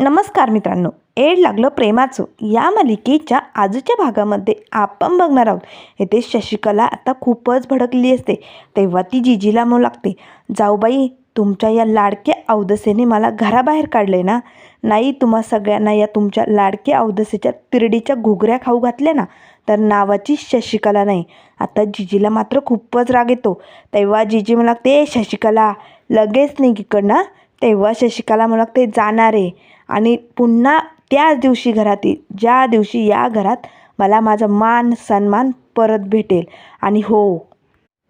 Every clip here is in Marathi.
नमस्कार मित्रांनो. एड लागलं प्रेमाचं. या मालिकेच्या आजच्या भागामध्ये आपण बघणार आहोत. येथे शशिकला आता खूपच भडकली असते. तेव्हा ती जिजीला म्हणू लागते जाऊबाई तुमच्या या लाडक्या अवदसेने मला घराबाहेर काढले ना? नाही तुम्हा सगळ्यांना या तुमच्या लाडक्या अवदसेच्या तिरडीच्या घुगऱ्या खाऊ घातल्या ना? तर नावाची शशिकला नाही. आता जिजीला मात्र खूपच राग येतो. तेव्हा जिजी मला लागते शशिकला लगेच नाही इकडनं. तेव्हा शशिकला मला लागते जाणार आहे. आणि पुन्हा त्याच दिवशी घरातील ज्या दिवशी या घरात मला माझा मान सन्मान परत भेटेल. आणि हो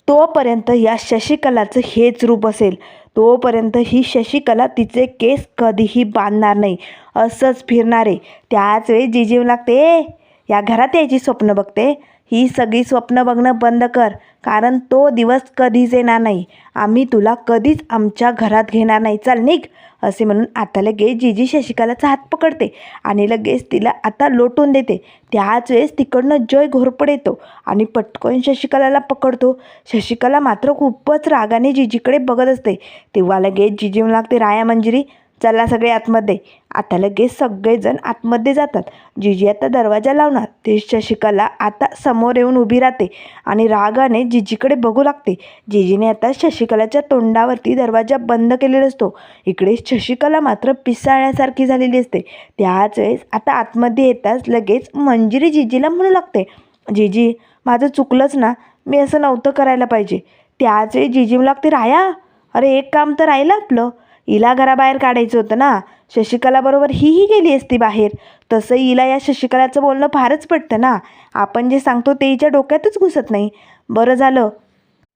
तोपर्यंत या शशिकलाचं हेच रूप असेल. तोपर्यंत ही शशिकला तिचे केस कधीही बांधणार नाही. असंच फिरणार. आहे त्याच वेळी जिजीव लागते या घरात यायची स्वप्न बघते. ही सगळी स्वप्न बघणं बंद कर कारण तो दिवस कधीच येणार नाही. आम्ही तुला कधीच आमच्या घरात घेणार नाही. चल निघ असे म्हणून आता लगेच जिजी शशिकलाचा हात पकडते आणि लगेच तिला आता लोटून देते. त्याच वेळेस तिकडनं जय घोरपड येतो आणि पटकन शशिकलाला पकडतो. शशिकला मात्र खूपच रागाने जीजीकडे बघत असते. तेव्हा लगेच जिजी म्हणू लागते राया मंजिरी चला सगळे आतमध्ये. आता लगेच सगळेजण आतमध्ये जातात. जिजी आता दरवाजा लावणार. ते शशिकला आता समोर येऊन उभी राहते आणि रागाने जिजीकडे बघू लागते. जिजीने आता शशिकलाच्या तोंडावरती दरवाजा बंद केलेला असतो. इकडे शशिकला मात्र पिसाळ्यासारखी झालेली असते. त्याच वेळेस आता आतमध्ये येताच लगेच मंजिरी जिजीला म्हणू लागते. जिजी माझं चुकलंच ना. मी असं नव्हतं करायला पाहिजे. त्याच वेळी जिजी म्हणू लागते राया अरे एक काम तर राहिलं आपलं. हिला घराबाहेर काढायचं होतं ना. शशिकलाबरोबर हीही गेली असती बाहेर. तसं हिला या शशिकलाचं बोलणं फारच पडतं ना. आपण जे सांगतो ते हिच्या डोक्यातच घुसत नाही. बरं झालं.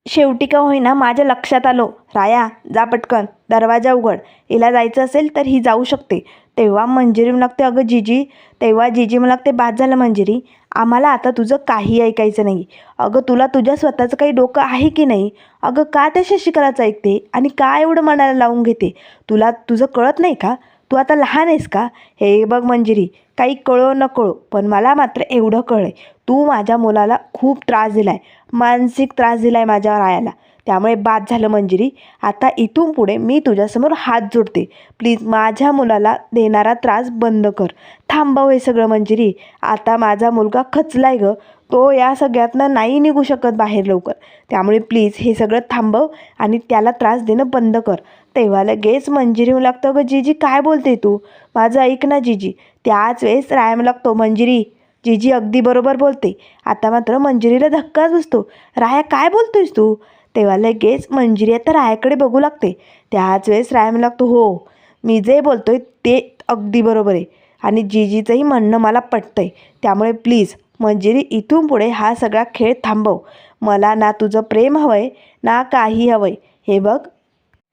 शेवटी का होईना माझ्या लक्षात आलो. राया जा पटकन. दरवाजा उघड. हिला जायचं असेल तर ही जाऊ शकते. तेव्हा मंजिरी म्हणू लागते अगं जिजी तेव्हा जिजी म्हणू लागते बाद झालं मंजिरी आम्हाला आता तुझं काही ऐकायचं नाही. अगं तुला तुझ्या स्वतःचं काही डोकं आहे की नाही? अगं का त्या शशिकलाचं ऐकते आणि का एवढं मनाला लावून घेते? तुला तुझं कळत नाही का? तू आता लहान आहेस का? हे बघ मंजिरी काही कळो न कळो पण मला मात्र एवढं कळलं आहे तू माझ्या मुलाला खूप त्रास दिला आहे मानसिक त्रास दिला आहे माझ्या रायाला त्यामुळे बाद झालं मंजिरी. आता इथून पुढे मी तुझ्यासमोर हात जोडते. प्लीज माझ्या मुलाला देणारा त्रास बंद कर. थांबव हे सगळं मंजिरी. आता माझा मुलगा खचलाय गं. तो या सगळ्यातनं नाही निघू शकत बाहेर लवकर. त्यामुळे प्लीज हे सगळं थांबव आणि त्याला त्रास देणं बंद कर. तेव्हा लगेच मंजिरी येऊ लागतं गं. जीजी काय बोलते तू? माझं ऐक ना जिजी. त्याच वेळेस रायम लागतो. मंजिरी जिजी अगदी बरोबर बोलते. आता मात्र मंजिरीला धक्काच बसतो. राया काय बोलतोयस तू? तेव्हा लगेच मंजिरी आता रायाकडे बघू लागते. त्याच वेळेस राया म्हणू लागतो हो मी जे बोलतोय ते अगदी बरोबर आहे आणि जिजीचंही म्हणणं मला पटतंय. त्यामुळे प्लीज मंजिरी इथून पुढे हा सगळा खेळ थांबव. मला ना तुझं प्रेम हवं आहे ना काही हवं आहे हे बघ.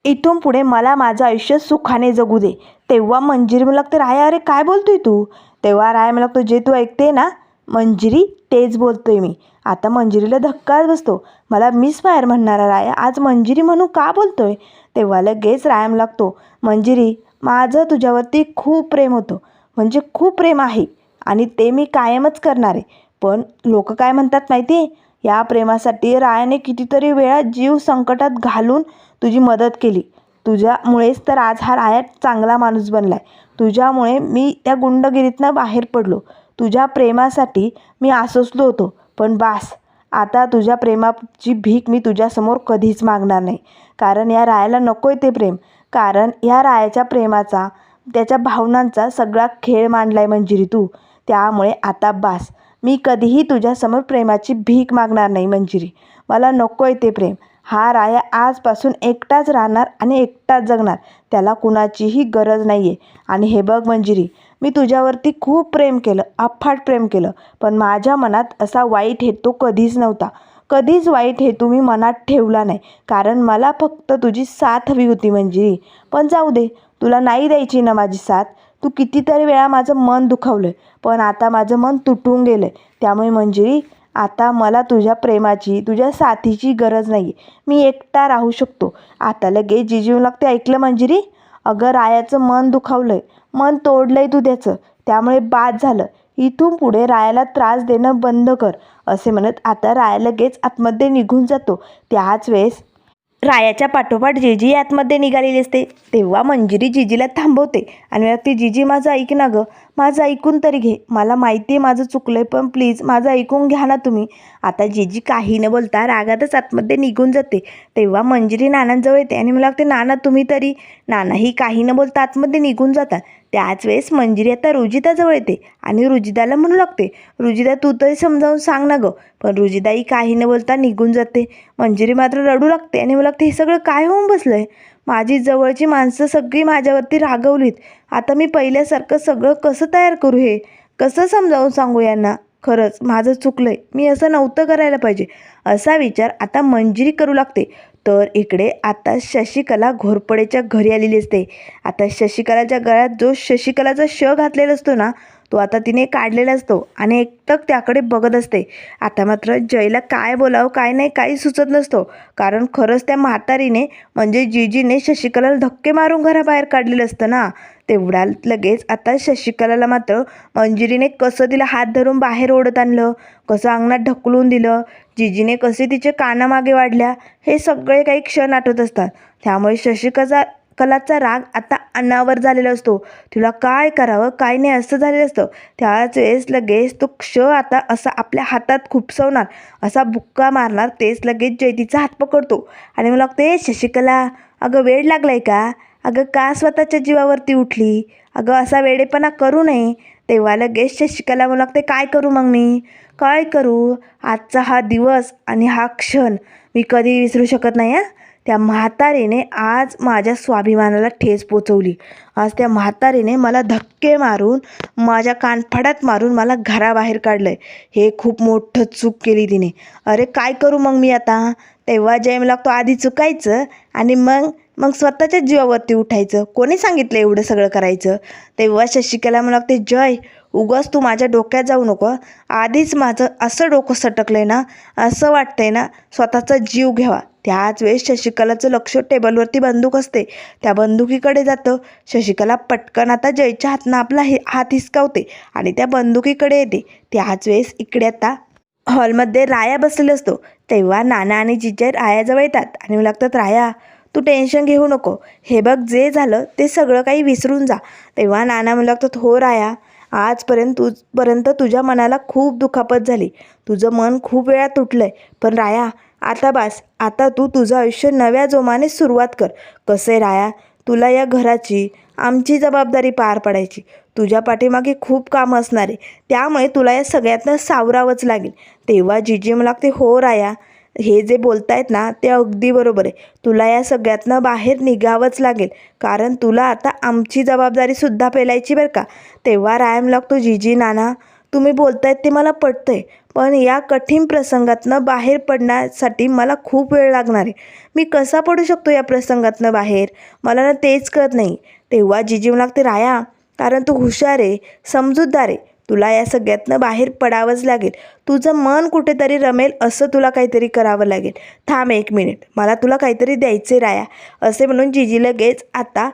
इथून पुढे मला माझं आयुष्य सुखाने जगू दे. तेव्हा मंजिरी मला लागते राय अरे काय बोलतोय तू? तेव्हा राय मला लागतो जे तू ऐकते ना मंजिरी तेच बोलतोय मी. आता मंजिरीला धक्काच बसतो. मला मिस फायर म्हणणारा राया आज मंजिरी म्हणून का बोलतोय? तेव्हा लगेच रायाम लागतो. मंजिरी माझं तुझ्यावरती खूप प्रेम होतं. म्हणजे खूप प्रेम आहे. आणि ते मी कायमच करणार आहे. पण लोक काय म्हणतात माहिती आहे या प्रेमासाठी रायाने कितीतरी वेळा जीव संकटात घालून तुझी मदत केली. तुझ्यामुळेच तर आज हा राया चांगला माणूस बनला आहे तुझ्यामुळे मी त्या गुंडगिरीतनं बाहेर पडलो. तुझ्या प्रेमासाठी मी आसोसलो होतो. पण बास आता तुझ्या प्रेमाची भीक मी तुझ्यासमोर कधीच मागणार नाही. कारण या रायाला नको आहे ते प्रेम. कारण या रायाच्या प्रेमाचा त्याच्या भावनांचा सगळा खेळ मांडला आहे मंजिरी तू. त्यामुळे आता बास मी कधीही तुझ्यासमोर प्रेमाची भीक मागणार नाही मंजिरी. मला नको आहे ते प्रेम. हा राया आजपासून एकटाच राहणार आणि एकटाच जगणार. त्याला कुणाचीही गरज नाही आहे आणि हे बघ मंजिरी मी तुझ्यावरती खूप प्रेम केलं अफाट प्रेम केलं पण माझ्या मनात असा वाईट हेतू कधीच नव्हता. कधीच वाईट हेतू मी मनात ठेवला नाही कारण मला फक्त तुझी साथ हवी होती मंजिरी पण जाऊ दे तुला नाही द्यायची ना माझी साथ. तू कितीतरी वेळा माझं मन दुखावलं आहे पण आता माझं मन तुटून गेलं आहे त्यामुळे मंजिरी आता मला तुझ्या प्रेमाची तुझ्या साथीची गरज नाही आहे मी एकटा राहू शकतो. आता लगेच जिजीव लागते ऐकलं मंजिरी अगं रायाचं मन दुखावलं आहे मन तोडलं आहे तू त्याचं. त्यामुळे बाद झालं. इथून पुढे रायाला त्रास देणं बंद कर असे म्हणत आता राया लगेच आतमध्ये निघून जातो. त्याच वेळेस रायाच्या पाठोपाठ जीजी आतमध्ये निघालेली असते. तेव्हा मंजिरी जिजीला थांबवते आणि ती जिजी माझं ऐक ना गं. माझं ऐकून तरी घे. मला माहिती आहे माझं चुकलं आहे पण प्लीज माझं ऐकून घ्या ना तुम्ही. आता जीजी काही न बोलता रागातच आतमध्ये निघून जाते. तेव्हा मंजिरी नानांजवळ येते आणि मला वाटते नाना तुम्ही तरी नानाही काही न बोलता आतमध्ये निघून जातात. त्याच वेळेस मंजिरी आता रुजिताजवळ येते आणि रुजिताला म्हणू लागते रुजिता तू तरी समजावून सांग ना गं. पण रुजिताही काही न बोलता निघून जाते. मंजिरी मात्र रडू लागते आणि मला लागते हे सगळं काय होऊन बसलं आहे माझी जवळची माणसं सगळी माझ्यावरती रागवलीत. आता मी पहिल्यासारखं सगळं कसं तयार करू हे? कसं समजावून सांगू यांना? खरंच माझं चुकलं आहे मी असं नव्हतं करायला पाहिजे. असा विचार आता मंजिरी करू लागते. तर इकडे आता शशिकला घोरपडेच्या घरी आलेली असते. आता शशिकलाच्या गळ्यात जो शशिकलाचा श घातलेला असतो ना तो आता तिने काढलेला असतो आणि एकटक त्याकडे बघत असते. आता मात्र जयला काय बोलावं काय नाही काही सुचत नसतो. कारण खरंच त्या म्हातारीने म्हणजे जीजीने शशिकलाला धक्के मारून घराबाहेर काढलेलं असतं ना. तेवढ्या लगेच आता शशिकलाला मात्र मंजिरीने कसं तिला हात धरून बाहेर ओढत आणलं कसं अंगणात ढकलून दिलं जीजीने कसे तिचे कानामागे वाढल्या हे सगळे काही क्षण आठवत असतात. त्यामुळे शशिकला कलाचा राग आता अन्नावर झालेला असतो. तिला काय करावं काय नाही असं झालेलं असतं. त्याच वेळेस लगेच तो क्ष आता असा आपल्या हातात खुपसवणार. असा बुक्का मारणार तेच लगेच जयतीचा हात पकडतो. आणि मला लागते शशिकला अगं वेळ लागलाय का? अगं का स्वतःच्या जीवावरती उठली? अगं असा वेडेपणा करू नये. तेव्हा लगेच शशिकला मला लागते काय करू मग मी? काय करू? आजचा हा दिवस आणि हा क्षण मी कधी विसरू शकत नाही हां? त्या म्हातारीने आज माझ्या स्वाभिमानाला ठेच पोचवली. आज त्या म्हातारीने मला धक्के मारून माझ्या कानफाडात मारून मला घराबाहेर काढलं आहे हे खूप मोठं चूक केली तिने. अरे काय करू मग मी आता? तेव्हा जय मला लागतो आधी चुकायचं आणि मग मग स्वतःच्याच जीवावरती उठायचं. कोणी सांगितलं एवढं सगळं करायचं? तेव्हा शशिकला मला लागते जय उगाच तू माझ्या डोक्यात जाऊ नको आधीच माझं असं डोकं सटकलंय ना असं वाटतंय ना स्वतःचा जीव घ्यावा. त्याच वेळेस शशिकलाचं लक्ष टेबलवरती बंदूक असते. त्या बंदुकीकडे जातं. शशिकला पटकन आता जयच्या हातनं आपला हे हात हिसकावते आणि त्या बंदुकीकडे येते. त्याच वेळेस इकडे आता हॉलमध्ये राया बसलेला असतो. तेव्हा नाना आणि जिजय रायाजवळ येतात आणि मला लागतात राया तू टेन्शन घेऊ नको. हे बघ जे झालं ते सगळं काही विसरून जा. तेव्हा नाना मला लागतात हो राया आजपर्यंत तुझपर्यंत तुझ्या मनाला खूप दुखापत झाली. तुझं मन खूप वेळा तुटलं आहे पण राया आता बास. आता तू तुझं आयुष्य नव्या जोमाने सुरुवात कर. कसं आहे राया? तुला या घराची आमची जबाबदारी पार पडायची. तुझ्या पाठीमागे खूप कामं असणार आहे. त्यामुळे तुला या सगळ्यातनं सावरावंच लागेल. तेव्हा जी जी मला ते हो राया हे जे बोलतायत ना ते अगदी बरोबर आहे. तुला या सगळ्यातनं बाहेर निघावंच लागेल. कारण तुला आता आमची जबाबदारीसुद्धा पेलायची बरं का. तेव्हा रायम लागतो जीजी नाना तुम्ही बोलतायत ते मला पटतं आहे पण या कठीण प्रसंगातनं बाहेर पडण्यासाठी मला खूप वेळ लागणार आहे. मी कसा पडू शकतो या प्रसंगातनं बाहेर? मला ना तेच कळत नाही. तेव्हा जीजी मला लागते राया कारण तू हुशार आहे समजूतदार आहे. तुला या सगळ्यातनं बाहेर पडावंच लागेल. तुझं मन कुठेतरी रमेल असं तुला काहीतरी करावं लागेल. थांब एक मिनिट. मला तुला काहीतरी द्यायचे राया. असे म्हणून जिजी लगेच आता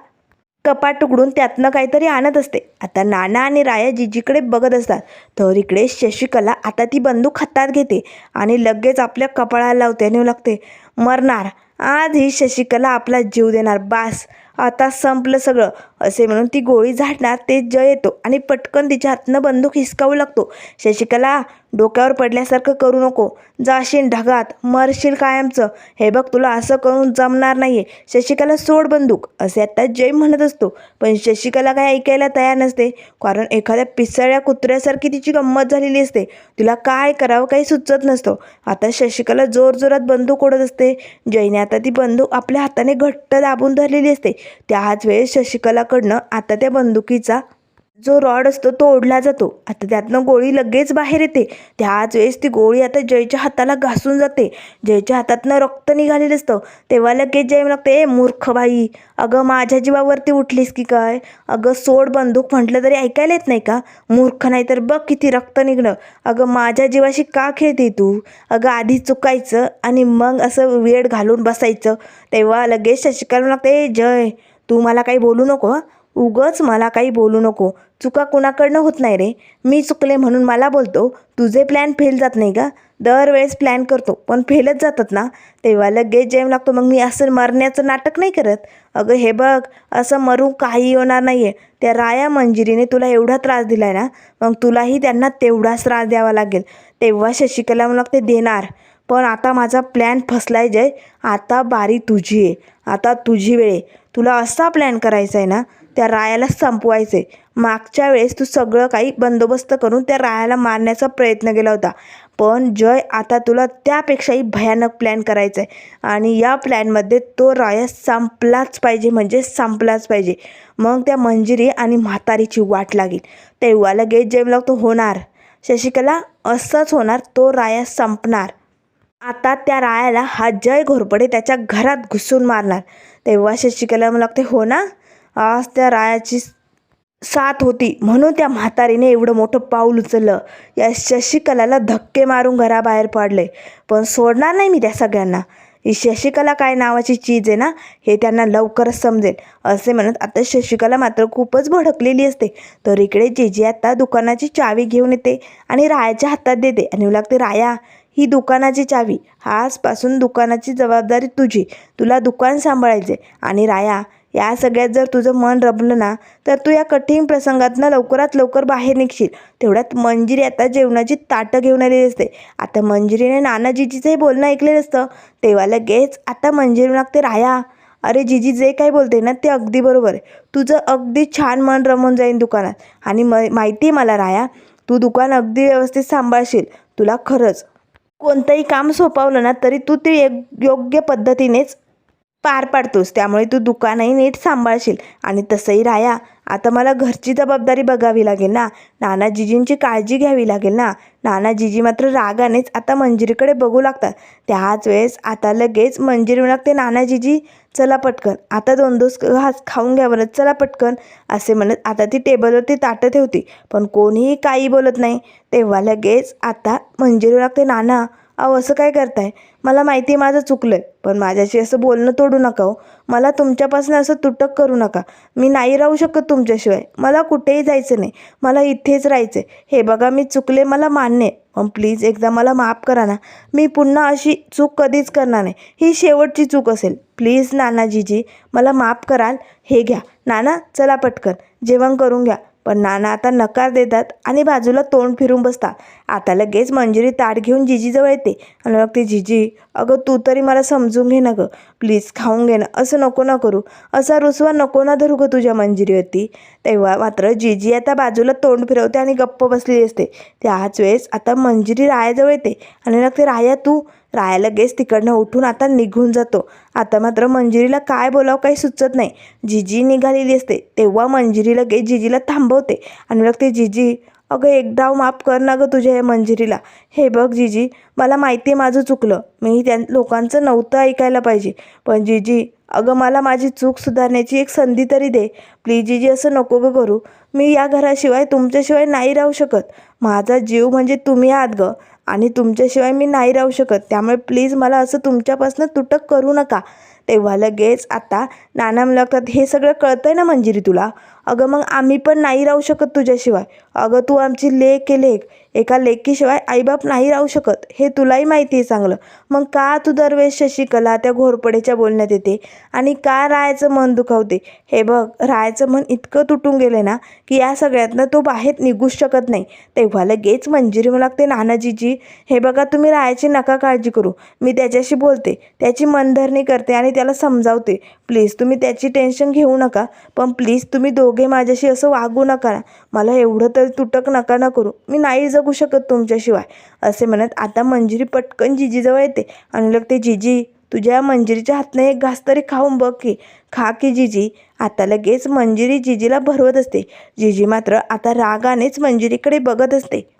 कपाट उघडून त्यातनं काहीतरी आणत असते. आता नाना आणि राया जिजीकडे बघत असतात. तर इकडे शशिकला आता ती बंदूक हातात घेते आणि लगेच आपल्या कपाळाला लावते आणि लागते मरणार. आज ही शशिकला आपला जीव देणार. बास. आता संपलं सगळं. असे म्हणून ती गोळी झाडणार ते जय येतो आणि पटकन तिच्या हातनं बंदूक हिसकावू लागतो. शशिकला डोक्यावर पडल्यासारखं करू नको. जाशील ढगात. मरशील कायमचं. हे बघ तुला असं करून जमणार नाही आहे शशिकला सोड बंदूक. असे आता जय म्हणत असतो. पण शशिकला काही ऐकायला तयार नसते. कारण एखाद्या पिसळ्या कुत्र्यासारखी तिची गंमत झालेली असते. तिला काय करावं काही सुचत नसतो. आता शशिकला जोरजोरात बंदूक ओढत असते. जयने आता ती बंदूक आपल्या हाताने घट्ट दाबून धरलेली असते. त्याच वेळेस शशिकला शशिकलाकडनं आता त्या बंदुकीचा जो रॉड असतो तो ओढला जातो. आता त्यातनं गोळी लगेच बाहेर येते. त्याच वेळेस ती गोळी आता जयच्या हाताला घासून जाते. जयच्या हातातनं रक्त निघालेलं असतं. तेव्हा लगेच जय लागते ए मूर्ख बाई अगं माझ्या जीवावरती उठलीस की काय? अगं सोड बंदूक म्हटलं तरी ऐकायला येत नाही का? मूर्ख नाही तर बघ किती रक्त निघणं. अगं माझ्या जीवाशी का खेळते तू? अगं आधी चुकायचं आणि मग असं वेळ घालून बसायचं. तेव्हा लगेच शशिकाला लागते ए जय तू मला काही बोलू नको उगच मला काही बोलू नको. चुका कुणाकडनं होत नाही रे? मी चुकले म्हणून मला बोलतो तुझे प्लॅन फेल जात नाही का दरवेळेस प्लॅन करतो पण फेलच जातात ना. तेव्हा लगेच जेम लागतो मग मी असं मरण्याचं नाटक नाही करत. अगं हे बघ असं मरू काही होणार नाही आहे त्या राया मंजिरीने तुला एवढा त्रास दिला आहे ना मग तुलाही त्यांना तेवढाच त्रास द्यावा लागेल. तेव्हा शशिकला मला ते देणार. पण आता माझा प्लॅन फसलाय जय. आता बारी तुझी आहे. आता तुझी वेळ आहे. तुला असा प्लॅन करायचा आहे ना त्या रायाला संपवायचं आहे मागच्या वेळेस तू सगळं काही बंदोबस्त करून त्या रायाला मारण्याचा प्रयत्न केला होता. पण जय आता तुला त्यापेक्षाही भयानक प्लॅन करायचा आहे आणि या प्लॅनमध्ये तो राया संपलाच पाहिजे म्हणजे संपलाच पाहिजे. मग त्या मंजिरी आणि म्हातारीची वाट लागेल. तेव्हा लगेच जेवला तो होणार. शशिकला असंच होणार तो राया संपणार. आता त्या रायाला हा जय घोरपडे त्याच्या घरात घुसून मारणार. तेव्हा शशिकला मला लागते हो ना आज त्या रायाची साथ होती. म्हणून त्या म्हातारीने एवढं मोठं पाऊल उचललं. या शशिकलाला धक्के मारून घराबाहेर पडले. पण सोडणार नाही मी त्या सगळ्यांना. ही शशिकला काय नावाची चीज आहे ना हे त्यांना लवकरच समजेल. असे म्हणत आता शशिकला मात्र खूपच भडकलेली असते. तर इकडे जेजी आता दुकानाची चावी घेऊन येते आणि रायाच्या हातात देते. आणि लागते राया ही दुकानाची चावी. आजपासून दुकानाची जबाबदारी तुझी. तुला दुकान सांभाळायचे आणि राया या सगळ्यात जर तुझं मन रमलं ना तर तू या कठीण प्रसंगातनं लवकरात लवकर बाहेर निघशील. तेवढ्यात मंजिरी आता जेवणाची ताटं घेऊन आलेली असते. आता मंजिरीने नानाजीजीचंही बोलणं ऐकलेलं असतं. तेव्हा लगेच आता मंजिरी लागते राया. अरे जीजी जे काही बोलते ना ते अगदी बरोबर. आहे तुझं अगदी छान मन रमून जाईन दुकानात. आणि म माहिती आहे मला राया तू दुकान अगदी व्यवस्थित सांभाळशील. तुला खरंच कोणतंही काम सोपवलं ना तरी तू ते योग्य पद्धतीनेच पार पाडतोस. त्यामुळे तू दुकानही नीट सांभाळशील. आणि तसंही राया. आता मला घरची जबाबदारी बघावी लागेल ना? नाना जिजींची काळजी घ्यावी लागेल ना? नानाजीजी मात्र रागानेच आता मंजिरीकडे बघू लागतात. त्याच वेळेस आता लगेच मंजिरी लागते नानाजीजी. चला पटकन. आता दोन दोस घास खाऊन घ्या बरं चला पटकन. असे म्हणत आता ती टेबलवरती ताटं ठेवती. पण कोणीही काही बोलत नाही. तेव्हा लगेच आता मंजिरी लागते नाना. अहो असं काय करताय? मला माहिती आहे माझं चुकलं आहे पण माझ्याशी असं बोलणं तोडू नका हो. मला तुमच्यापासून असं तुटक करू नका. मी नाही राहू शकत तुमच्याशिवाय. मला कुठेही जायचं नाही. मला इथेच राहायचं आहे हे बघा मी चुकले मला मान्य आहे. पण प्लीज एकदा मला माफ करा ना. मी पुन्हा अशी चूक कधीच करणार नाही. ही शेवटची चूक असेल. प्लीज नानाजीजी मला माफ कराल. हे घ्या. नाना चला पटकन. जेवण करून घ्या. पण नाना आता नकार देतात आणि बाजूला तोंड फिरून बसतात. आता लगेच मंजिरी ताट घेऊन जिजीजवळ येते आणि मग ती जिजी अगं तू तरी मला समजून घे ना गं. प्लीज खाऊन घे ना. असं नको ना करू. असा रुसवा नको ना धरू गं तुझ्या मंजिरीवरती. तेव्हा मात्र जिजी आता बाजूला तोंड फिरवते आणि गप्प बसलेली असते. त्याच वेळेस आता मंजिरी रायाजवळ येते आणि मग ते राया तू राया लगेच तिकडनं उठून आता निघून जातो. आता मात्र मंजिरीला काय बोलावं काही सुचत नाही. जिजी निघालेली असते. तेव्हा मंजिरी लगेच जिजीला थांबवते. आणि मग ते जिजी अगं एकदा माफ कर ना गं तुझ्या या मंजिरीला. हे बघ जिजी मला माहिती आहे माझं चुकलं. मी त्या लोकांचं नव्हतं ऐकायला पाहिजे. पण जिजी अगं मला माझी चूक सुधारण्याची एक संधी तरी दे. प्लीज जिजी असं नको गं करू. मी या घराशिवाय तुमच्याशिवाय नाही राहू शकत. माझा जीव म्हणजे तुम्ही आहात गं. आणि तुमच्याशिवाय मी नाही राहू शकत. त्यामुळे प्लीज मला असं तुमच्यापासून तुटक करू नका. तेव्हा लगेच आता नाना मुलाखत हे सगळं कळतं आहे ना मंजिरी तुला? अगं मग आम्ही पण नाही राहू शकत तुझ्याशिवाय. अगं तू आमची लेक आहे लेक. एका लेकीशिवाय आईबाप नाही राहू शकत. हे तुलाही माहिती आहे चांगलं. मग का तू दरवेळेस शशिकला त्या घोरपडेच्या बोलण्यात येते? आणि का रायाचं मन दुखावते? हे बघ रायाचं मन इतकं तुटून गेलं ना की या सगळ्यातनं तो बाहेर निघूच शकत नाही. तेव्हा लगेच मंजिरी मला लागते नानाजीजी हे बघा तुम्ही रायाची नका काळजी करू. मी त्याच्याशी बोलते. त्याची मनधरणी करते आणि त्याला समजावते. प्लीज तुम्ही त्याची टेन्शन घेऊ नका. पण प्लीज तुम्ही दोघे माझ्याशी असं वागू नका ना. मला एवढं तर तुटक नका ना करू. मी नाही जगू शकत तुमच्याशिवाय. असे म्हणत आता मंजिरी पटकन जिजीजवळ येते. आणि लगते ते जिजी तुझ्या मंजिरीच्या हातनं एक घास तरी खाऊन बघ की. खा की जिजी. आता लगेच मंजिरी जिजीला भरवत असते. जिजी मात्र आता रागानेच मंजिरीकडे बघत असते.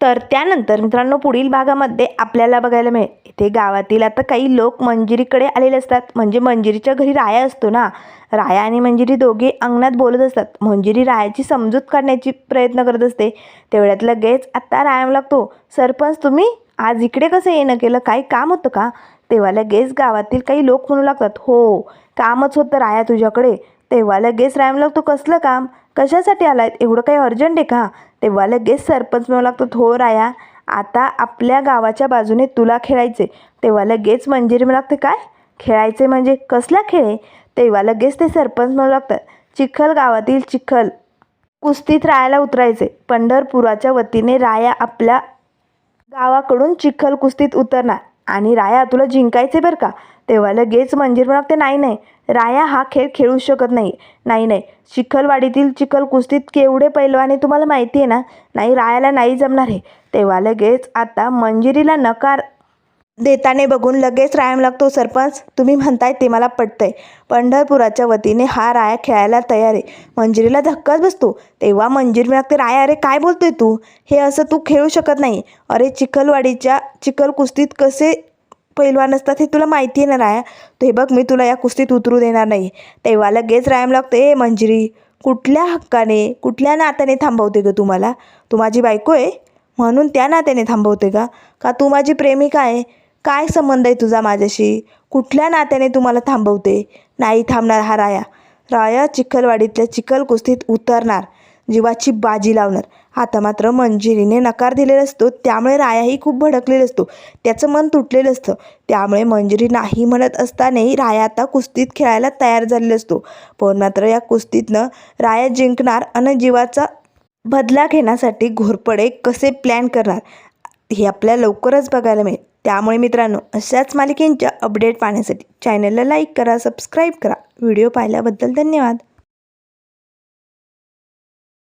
तर त्यानंतर मित्रांनो पुढील भागामध्ये आपल्याला बघायला मिळेल. इथे गावातील आता काही लोक मंजिरीकडे आलेले असतात. म्हणजे मंजिरीच्या घरी राया असतो ना. राया आणि मंजिरी दोघे अंगणात बोलत असतात. मंजिरी रायाची समजूत काढण्याची प्रयत्न करत असते. तेवढ्यात लगेच आत्ता राया लागतो सरपंच तुम्ही आज इकडे कसं येणं केलं? काही काम होतं का? तेव्हा लगेच गावातील काही लोक म्हणू लागतात हो कामच होतं राया तुझ्याकडे. तेव्हा लगेच रायम लागतो कसलं काम? कशासाठी आलाय? एवढं काही अर्जंट आहे का? तेव्हा लगेच सरपंच म्हणू लागतो थो राया आता आपल्या गावाच्या बाजूने तुला खेळायचे तेव्हा लगेच मंजिरी म्हणू लागते काय? खेळायचे म्हणजे कसला खेळ आहे? तेव्हा लगेच ते सरपंच म्हणू लागतात चिखल गावातील चिखल. कुस्तीत रायाला उतरायचे पंढरपुराच्या वतीने राया आपल्या गावाकडून चिखल कुस्तीत उतरणार आणि राया तुला जिंकायचे बरं का? तेव्हा लगेच मंजीर म्हणते नाही नाही राया हा खेळ खेळू शकत नाही. नाही नाही. चिखलवाडीतील चिखल कुस्तीत केवढे पैलवाने तुम्हाला माहिती आहे ना? नाही रायाला नाही जमणार आहे तेव्हा लगेच आता मंजिरीला नकार देताने बघून लगेच रायाम लागतो सरपंच तुम्ही म्हणताय ते मला पटतंय. पंढरपुराच्या वतीने हा राया खेळायला तयार आहे. मंजिरीला धक्काच बसतो. तेव्हा मंजिरी लागते राया अरे काय बोलतोय तू? हे असं तू खेळू शकत नाही. अरे चिखलवाडीच्या चिखल कुस्तीत कसे पैलवान असतात हे तुला माहिती आहे ना राया? तर हे बघ मी तुला या कुस्तीत उतरू देणार नाही. तेव्हा लगेच रायम लागते ए मंजिरी कुठल्या हक्काने कुठल्या नात्याने थांबवते गं तुम्हाला तू माझी बायको आहे म्हणून त्या नात्याने थांबवते का? का तू माझी प्रेमिका आहे? काय संबंध आहे तुझा माझ्याशी? कुठल्या नात्याने तुम्हाला थांबवते? नाही थांबणार हा राया. राया चिखलवाडीतल्या चिखल कुस्तीत उतरणार. जीवाची बाजी लावणार. आता मात्र मंजिरीने नकार दिलेला असतो त्यामुळे रायाही खूप भडकलेला असतो. त्याचं मन तुटलेलं असतं. त्यामुळे मंजिरी नाही म्हणत असतानाही राया आता कुस्तीत खेळायला तयार झालेला असतो. पण मात्र या कुस्तीतनं राया जिंकणार आणि जीवाचा बदला घेण्यासाठी घोरपडे कसे प्लॅन करणार हे आपल्याला लवकरच बघायला मिळेल. त्यामुळे मित्रांनो अशाच मालिकेंच्या अपडेट पाहण्यासाठी चॅनलला लाईक करा सबस्क्राईब करा. व्हिडिओ पाहिल्याबद्दल धन्यवाद.